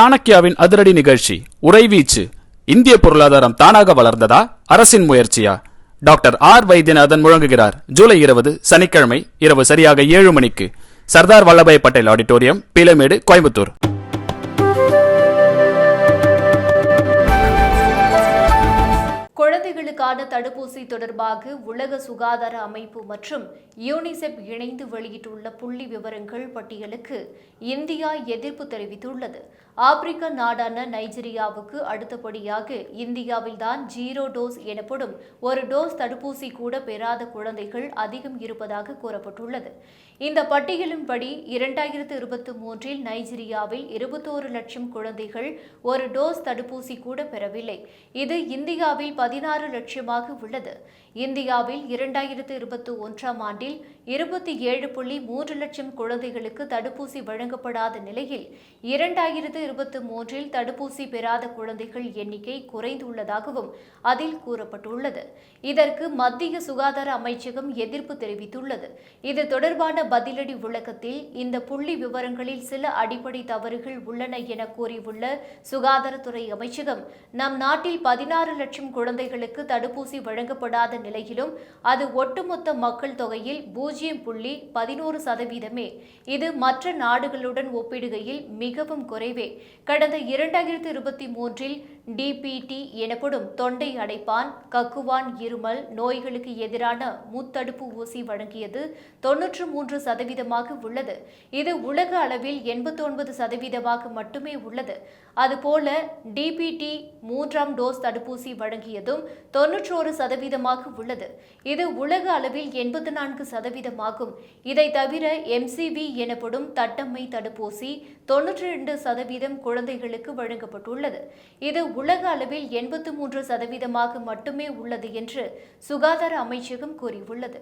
சாணக்கியாவின் அதிரடி நிகழ்ச்சி உறைவீச்சு இந்திய பொருளாதாரம் தானாக வளர்ந்ததா? அரசின் முயற்சியா? டாக்டர் ஆர் வைத்தியநாதன் முழங்குகிறார். ஜூலை இருபது சனிக்கிழமை இரவு சரியாக ஏழு மணிக்கு. சர்தார் வல்லபாய் பட்டேல் ஆடிட்டோரியம் பீலமேடு கோயம்புத்தூர். குழந்தைகளுக்கான தடுப்பூசி தொடர்பாக உலக சுகாதார அமைப்பு மற்றும் யூனிசெப் இணைந்து வெளியிட்டுள்ள புள்ளி விவரங்கள் பட்டியலுக்கு இந்தியா எதிர்ப்பு தெரிவித்துள்ளது. ஆப்பிரிக்க நாடான நைஜீரியாவுக்கு அடுத்தபடியாக இந்தியாவில்தான் ஜீரோ டோஸ் எனப்படும் ஒரு டோஸ் தடுப்பூசி கூட பெறாத குழந்தைகள் அதிகம் இருப்பதாக கூறப்பட்டுள்ளது. இந்த பட்டியலின்படி இரண்டாயிரத்து இருபத்தி மூன்றில் நைஜீரியாவில் இருபத்தோரு லட்சம் குழந்தைகள் ஒரு டோஸ் தடுப்பூசி கூட பெறவில்லை. இது இந்தியாவில் பதினாறு லட்சமாக உள்ளது. இந்தியாவில் இரண்டாயிரத்து இருபத்தி ஒன்றாம் ஆண்டில் இருபத்தி ஏழு புள்ளி மூன்று லட்சம் குழந்தைகளுக்கு தடுப்பூசி வழங்கப்படாத நிலையில் இரண்டாயிரத்து இருபத்தி மூன்றில் தடுப்பூசி பெறாத குழந்தைகள் எண்ணிக்கை குறைந்துள்ளதாகவும் அதில் கூறப்பட்டுள்ளது. இதற்கு மத்திய சுகாதார அமைச்சகம் எதிர்ப்பு தெரிவித்துள்ளது. இது தொடர்பான பதிலடி விளக்கத்தில் இந்த புள்ளி விவரங்களில் சில அடிப்படை தவறுகள் உள்ளன என கூறியுள்ள சுகாதாரத்துறை அமைச்சகம் நம் நாட்டில் பதினாறு லட்சம் குழந்தைகளுக்கு தடுப்பூசி வழங்கப்படாத நிலையிலும் அது ஒட்டுமொத்த மக்கள் தொகையில் பூஜ்ஜியம் புள்ளி பதினோரு சதவீதமே. இது மற்ற நாடுகளுடன் ஒப்பிடுகையில் மிகவும் குறைவே. கடந்த இரண்டாயிரத்து இருபத்தி மூன்றில் டிபிடி எனப்படும் தொண்டை அடைப்பான் கக்குவான் இருமல் நோய்களுக்கு எதிரான முத்தடுப்பு ஊசி வழங்கியது தொன்னூற்று மூன்று சதவீதமாக உள்ளது. இது உலக அளவில் எண்பத்தொன்பது சதவீதமாக மட்டுமே உள்ளது. அதுபோல டிபிடி மூன்றாம் டோஸ் தடுப்பூசி வழங்கியதும் தொன்னூற்றோரு சதவீதமாக உள்ளது. இது உலக அளவில் எண்பத்தி நான்கு சதவீதமாகும். இதை தவிர எம்சிவி எனப்படும் தட்டம்மை தடுப்பூசி தொன்னூற்றி ரெண்டு சதவீதம் குழந்தைகளுக்கு வழங்கப்பட்டுள்ளது. இது உலக அளவில் எண்பத்து மூன்று சதவீதமாக மட்டுமே உள்ளது என்று சுகாதார அமைச்சகம் கூறியுள்ளது.